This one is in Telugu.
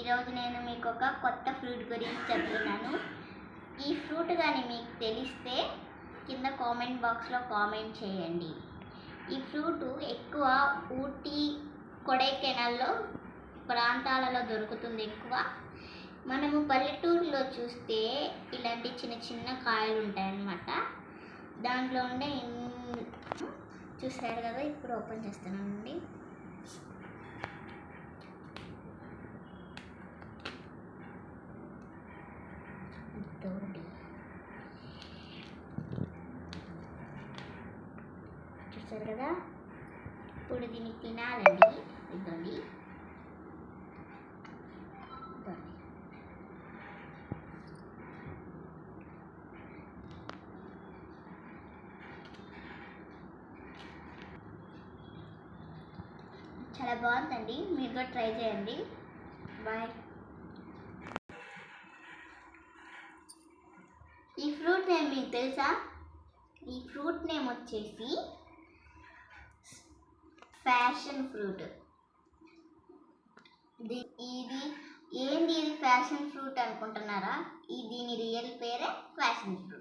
ఈరోజు నేను మీకు ఒక కొత్త ఫ్రూట్ గురించి చెప్తున్నాను ఈ ఫ్రూట్ కానీ మీకు తెలిస్తే కింద కామెంట్ బాక్స్లో కామెంట్ చేయండి. ఈ ఫ్రూట్ ఎక్కువ ఊటీ కొడైకెనాల్లో ప్రాంతాలలో దొరుకుతుంది ఎక్కువ. మనము పల్లెటూరులో చూస్తే ఇలాంటి చిన్న చిన్న కాయలు ఉంటాయన్నమాట దాంట్లో ఉండే చూసారు కదా ఇప్పుడు ఓపెన్ చేస్తానండి వచ్చారు కదా ఇప్పుడు దీన్ని తినాలండి. ఇదండి చాలా బాగుందండి. మీరు కూడా ట్రై చేయండి. బాయ్. ఈ ఫ్రూట్ నేమ్ మీకు తెలుసా? ఈ ఫ్రూట్ నేమ్ వచ్చేసి ఫ్యాషన్ ఫ్రూట్ ఇది ఏంది ఇది ఫ్యాషన్ ఫ్రూట్ అనుకుంటున్నారా? ఈ దీని రియల్ పేరే ఫ్యాషన్ ఫ్రూట్